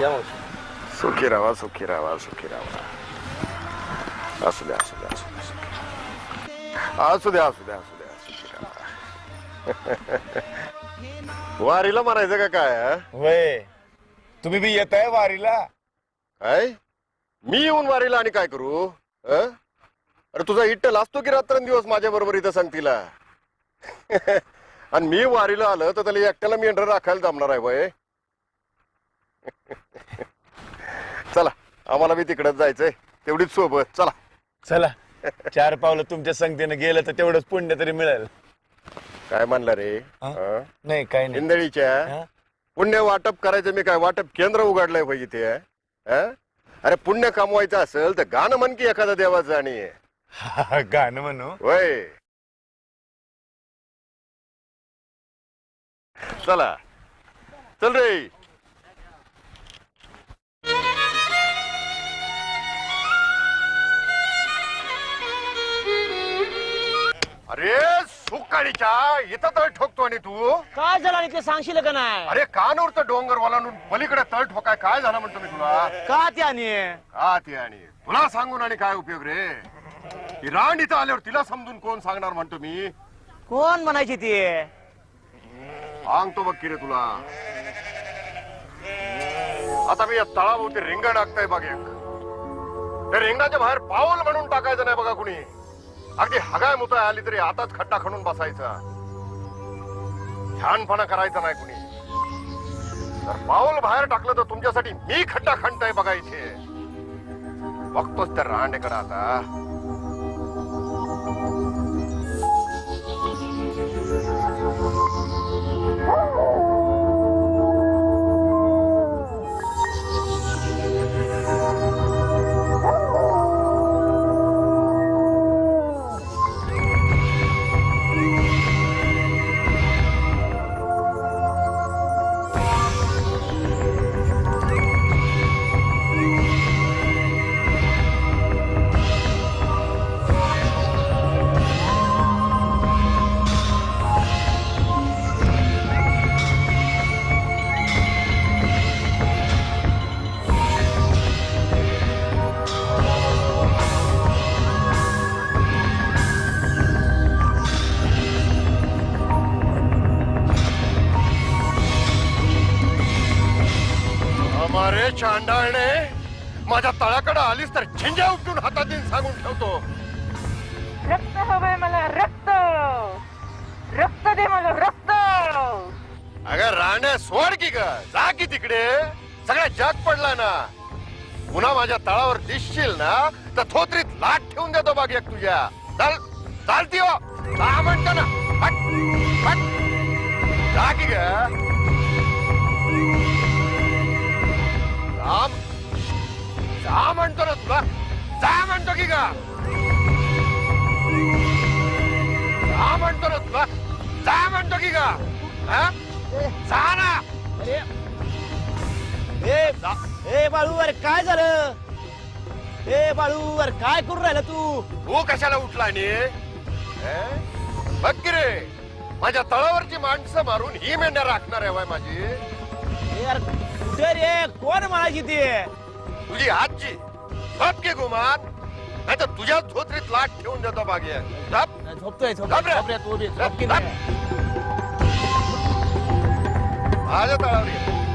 या मावशी सुखी राहा सुखी राहा सुखी राहा असू द्या असू द्या असू द्या असू द्या असू द्या असू द्या सुखी राहा वारीला मारायचं का काय हा? वय. तुम्ही बी येत आहे वारीला? काय? मी येऊन वारीला आणि काय करू हं? अरे तुझा इट्टल असतो की रात्रंदिवस माझ्या बरोबर इथं सांगतीला? आणि मी वारीला आलं तर त्याला एकट्याला मेंढर राखायला जमणार आहे वय. चला आम्हाला बी तिकडच जायचंय. तेवढीच सोबत चला. चला चार पावलं तुमच्या संगतीनं गेलं तर तेवढंच पुण्य तरी मिळेल. काय म्हणला रे? हा? हं? नाही काय नाही. इंदळीच्या? पुण्य वाटप करायचं मी काय वाटप केंद्र उघडलंय पाहिजे हं? अरे पुण्य कमवायचं असेल तर गाणं म्हण की एखादा देवाचं आणि. हा, गाणं म्हणू. वय चला. चल रे. अरे सुकाळीच्या इथं तळ ठोकतो आणि तू? काय झालं आणि ते सांगशील का नाही? अरे कानूर तर डोंगर वालांडून पलीकडे तळ ठोकाय काय झालं म्हणतो मी तुला? का त्याने का ते आणि? तुला सांगून आणि काय उपयोग रे? ही रांड इथं आल्यावर तिला समजून कोण सांगणार म्हणतो मी? कोण म्हणायची ती? सांगतो बघ की रे तुला. आता मी या तळाभोवती रिंग टाकताय बघ एक. त्या रिंगाच्या बाहेर पाऊल म्हणून टाकायचं नाही बघा कुणी. अगदी हगाय मुताय आली तरी आताच खड्डा खणून बसायचा. ध्यानपणा करायचा नाही कुणी. तर पाऊल बाहेर टाकलं तर तुमच्यासाठी मी खड्डा खणताय बघायचे बघतोच त्या रांडेकडे आता. अमारे चांडाळणे माझ्या तळाकडे आलीस तर झेंजा उपटून हातात सांगून ठेवतो. रक्त हवंय मला रक्त! रक्त दे मला रक्त! अगं राणे सोड की ग. जा की तिकडे. सगळ्या जग पडला ना. पुन्हा माझ्या तळावर दिसशील ना तर थोत्रीत लाट ठेवून देतो बाग एक तुझ्या. चाल चालती हो. म्हणतो ना. हट, हट. जा की ग. जा म्हणतो ना तुला जा म्हणतो की ग जा म्हणतो ना तुला जा म्हणतो की ग हा? जा ना अरे ए ए बाळू अरे काय झालं ए बाळू अरे काय करून राहिला तू तू कशाला उठला आणि हे? बघ की रे माझ्या तळावरची माणसं मारून ही मेंढ्या राखणार आहे वय माझी ए यार कुठे रे कोण म्हणायची ती तुझी आजी. झोप की गुमान नाही तर तुझ्या धोत्रीत लाट ठेवून देतो बागे. झोप. झोपतोय झोप. रे. तू बी झोप की झोप. नाही. माझ्या तळावर ये.